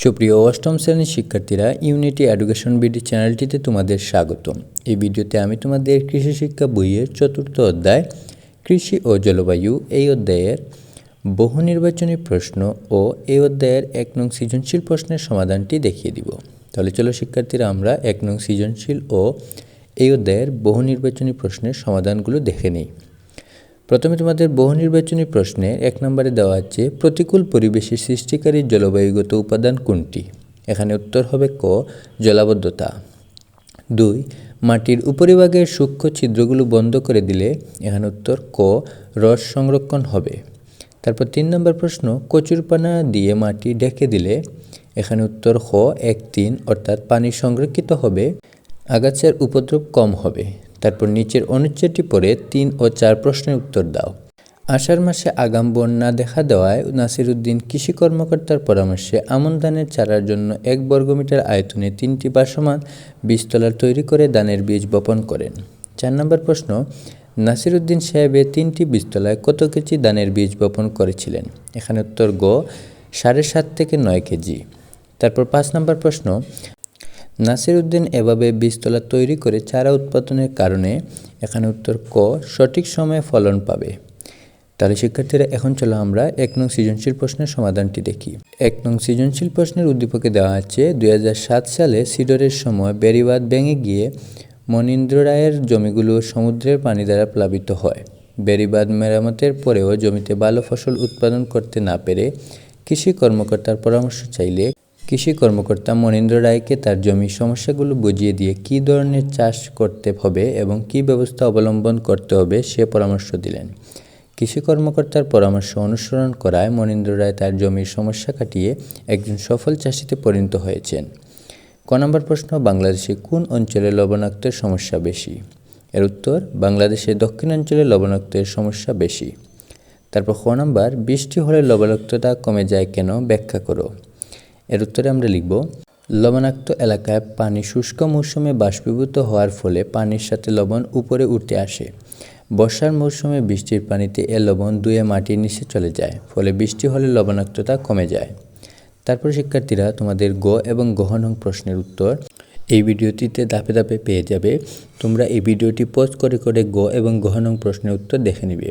সুপ্রিয় অষ্টম শ্রেণির শিক্ষার্থীরা ইউনিটি এডুকেশন বিডি চ্যানেলটিতে তোমাদের স্বাগতম। এই ভিডিওতে আমি তোমাদের কৃষি শিক্ষা বইয়ের চতুর্থ অধ্যায়, কৃষি ও জলবায়ু, এই অধ্যায়ের বহু নির্বাচনী প্রশ্ন ও এই অধ্যায়ের এক নং সৃজনশীল প্রশ্নের সমাধানটি দেখিয়ে দিব। তাহলে চলো শিক্ষার্থীরা, আমরা এক নং সৃজনশীল ও এই অধ্যায়ের বহু নির্বাচনী প্রশ্নের সমাধানগুলো দেখে নিই। প্রথমে তোমাদের বহু নির্বাচনী প্রশ্নে এক নম্বরে দেওয়া আছে, প্রতিকূল পরিবেশে সৃষ্টিকারী জলবায়ুগত উপাদান কোনটি? এখানে উত্তর হবে ক, জলাবদ্ধতা। দুই, মাটির উপরিভাগের সূক্ষ্ম ছিদ্রগুলো বন্ধ করে দিলে, এখানে উত্তর ক, রস সংরক্ষণ হবে। তারপর তিন নম্বর প্রশ্ন কচুরপানা দিয়ে মাটি ঢেকে দিলে, এখানে উত্তর হ, এক তিন, অর্থাৎ পানি সংরক্ষিত হবে, আগাছার উপদ্রব কম হবে। তারপর নিচের অনুচ্ছেদটি পড়ে তিন ও চার প্রশ্নের উত্তর দাও। আষাঢ় মাসে আগাম বন্যা দেখা দেওয়ায় নাসিরুদ্দিন কৃষি কর্মকর্তার পরামর্শে আমন ধানের চারার জন্য এক বর্গমিটার আয়তনে তিনটি বাসমান বীজতলার তৈরি করে ধানের বীজ বপন করেন। চার নম্বর প্রশ্ন, নাসিরুদ্দিন সাহেবে তিনটি বীজতলায় কত কেজি ধানের বীজ বপন করেছিলেন? এখানে উত্তর গ, সাড়ে সাত থেকে নয় কেজি। তারপর পাঁচ নম্বর প্রশ্ন নাসিরউদ্দিন এভাবে বীজতলা তৈরি করে চারা উৎপাদনের কারণে এখানে উত্তর ক, সঠিক সময়ে ফলন পাবে। তাহলে শিক্ষার্থীরা, এখন চলো আমরা এক নং সৃজনশীল প্রশ্নের সমাধানটি দেখি। এক নং সৃজনশীল প্রশ্নের উদ্দীপকে দেওয়া আছে দু হাজার সাত সালে সিডরের সময় বেড়িবাদ ভেঙে গিয়ে মনীন্দ্র রায়ের জমিগুলো সমুদ্রের পানি দ্বারা প্লাবিত হয়। বেড়িবাদ মেরামতের পরেও জমিতে ভালো ফসল উৎপাদন করতে না পেরে কৃষি কর্মকর্তার পরামর্শ চাইলে কৃষি কর্মকর্তা মনীন্দ্র রায়কে তার জমির সমস্যাগুলো বুঝিয়ে দিয়ে কী ধরনের চাষ করতে হবে এবং কী ব্যবস্থা অবলম্বন করতে হবে সে পরামর্শ দিলেন। কৃষি কর্মকর্তার পরামর্শ অনুসরণ করায় মনীন্দ্র রায় তার জমির সমস্যা কাটিয়ে একজন সফল চাষিতে পরিণত হয়েছেন। ক নম্বর প্রশ্ন, বাংলাদেশে কোন অঞ্চলে লবণাক্তের সমস্যা বেশি? এর উত্তর, বাংলাদেশের দক্ষিণাঞ্চলে লবণাক্তের সমস্যা বেশি। তারপর খ নম্বর, বৃষ্টি হলে লবণাক্ততা কমে যায় কেন? ব্যাখ্যা করো। এর উত্তরে আমরা লিখব, লবণাক্ত এলাকায় পানি শুষ্ক মৌসুমে বাষ্পীভূত হওয়ার ফলে পানির সাথে লবণ উপরে উঠে আসে। বর্ষার মৌসুমে বৃষ্টির পানিতে এ লবণ দুয়ে মাটির নিচে চলে যায়, ফলে বৃষ্টি হলে লবণাক্ততা কমে যায়। তারপর শিক্ষার্থীরা তোমাদের গ এবং গহনং প্রশ্নের উত্তর এই ভিডিওটিতে ধাপে ধাপে পেয়ে যাবে। তোমরা এই ভিডিওটি পোস্ট করে করে গ এবং গহনং প্রশ্নের উত্তর দেখে নিবে।